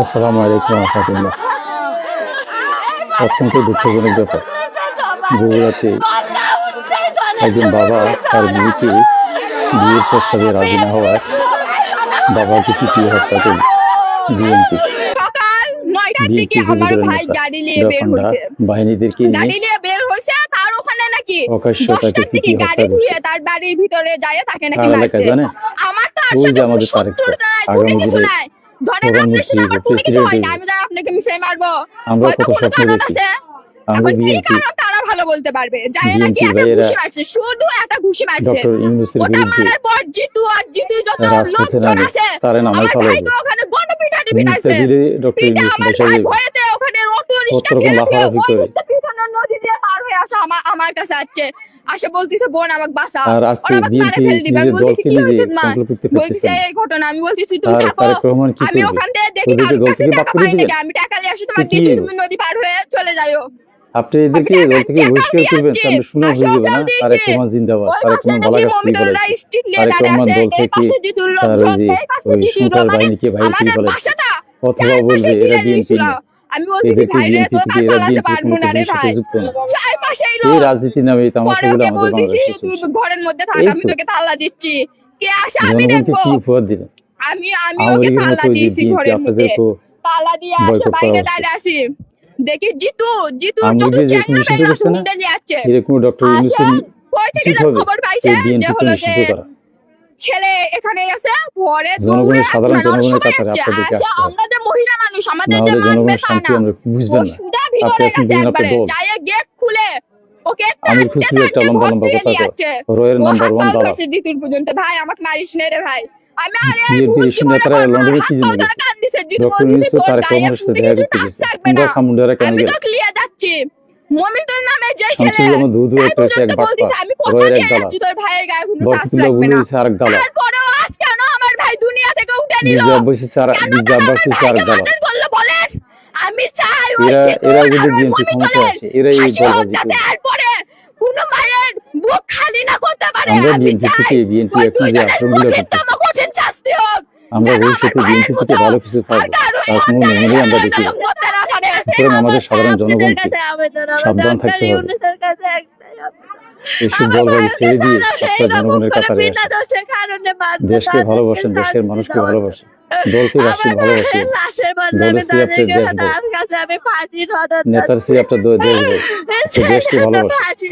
আসসালামু আলাইকুম রহমতুল্লাহ। অত্যন্ত দুঃখজনক ব্যাপার। বগুড়াতে একজন বাবা তার মেয়েকে বিয়ের প্রস্তাবে রাজি না হওয়ায় বাবাকে পিটিয়ে হত্যা করে বিএনপি। দিকে আমার ভাই গাড়ি নিয়ে বের বাহিনীদেরকে গাড়ি নিয়ে নিয়ে বের হয়েছে তার ওখানে নাকি প্রকাশ্য দশটার দিকে গাড়ি ধুয়ে তার বাড়ির ভিতরে যায় তাকে নাকি কার মারছে। আমার তো কোনো আমাদের নাই আগামী দিনে ধরেন আপনার সাথে আমার কোনো কিছু হয় না আমি যাই আপনাকে মিশাই মারবো। হয়তো কোনো কারণ আছে এখন কি কারণ তারা ভালো বলতে পারবে। যায় নাকি একটা ঘুষি মারছে শুধু একটা ঘুষি মারছে। ওটা মারার পর জিতু আর জিতু যত লোকজন আছে আমার ফেলাইবে ভাইকে ওখানে গণপিটানি পিটাইছে। আমার ভাই ভয়েতে ওখানে অটো রিক্সা কত রকম ফেলে দিয়ে লাফালাফি ওই করে। মুহূর্তে পিছনের নদী দিয়ে পার হয়ে আসা আমার আমার কাছে আসছে। আসে বলতিছে বোন আমাকে বাঁচা আর আজকে বিএনপি আমি দলকে কি হয়েছে মা বলতেছে এই ঘটনা। আমি বলতেছি তুমি থাকো। আমি ওখান থেকে দেখি কারোর কাছে টাকা পাই নাকি আমি টাকা নিয়ে আসি তোমার কি? দিদির নদী পার হয়ে চলে যাইও। আপনি এদেরকে দল থেকে বহিষ্কার করবেন তাহলে শুনে হয়ে যাবে না? তারেক রহমান জিন্দাবাদ। তারেক রহমান বলেছে? স্ট্রিট নিয়ে তারেক রহমান দল থেকে তার ওই যে ওই মানে বাহিনীকে ভাই কি বাসাটা অথবা বলবে এরা বিএনপি। আমি বলতেছি এদেরকে ভাই রে তো তার পালাতে পারব না রে ভাই। চার পাশেই লোক রাজনীতি নামে তামাশাগুলো আমাদের বলতেছি তুই ঘরের মধ্যে থাক আমি তোকে তালা দিচ্ছি। কে আসে আমি দেখব। আমি ওকে তালা দিয়েছি ঘরের মধ্যে। তালা দিয়ে আসে বাইরে দাঁড়িয়ে আসি। দেখি জিতু জিতু হুন্ডা নিয়ে আসছে। এরকম ডক্টর কই থেকে খবর পাইছে যে হলো যে ছেলে এখানে আছে পরে দৌড়ে সাধারণ জনগণের আসছে। আপনাদেরকে হবে। আমরা যে মহিলা মানুষ আমাদের যে মানবে তা না। সুদা ভিতরে গেছে একবারে যায় গেট খুলে। ওকে টানতে খুশি একটা লম্বা লম্বা কথা। রয়ের নাম্বার হাত ওয়ান পাও দালাল জিতুর পর্যন্ত। ভাই আমাকে মারিস নে রে ভাই। আমি আরে বিএনপি ভুল এর জীবনে না। লন্ডনে কি জন্য গেছে? ডক্টর তোর দেখা করতে গেছে। আমি তো ক্লিয়ার যাচ্ছি। নামে যে ছেলে আমি কথা দিয়ে যাচ্ছি তোর ভাইয়ের গায়ে কোনো লাগবে না। তারপরেও আজ কেন আমার ভাই দুনিয়া থেকে উঠে নিল। বলেন? আমি চাই ওই এরা যদি ওই বিএনপি ক্ষমতা মমিতুলের আসে এরাই এই ফাঁসি দল হোক রাজি যাতে করবে এরপরে কোনো মায়ের বুক খালি না করতে পারে। আমরা বিএনপি থেকে বিএনপি এখন যে আশ্রমগুলো আমরা ভবিষ্যতে বিএনপি থেকে ভালো কিছু পাবো। আমরা দেখি সুতরাং আমাদের সাধারণ জনগণকে সাবধান থাকতে হবে। এইসব দলবাজি ছেড়ে দিয়ে জনগণের কাতারে দেশকে ভালোবাসেন দেশের মানুষকে ভালোবাসেন। দলকে দলের আপনার দেশ নেতার চেয়ে আপনার দেশ দেশকে ভালোবাসেন ফাঁসি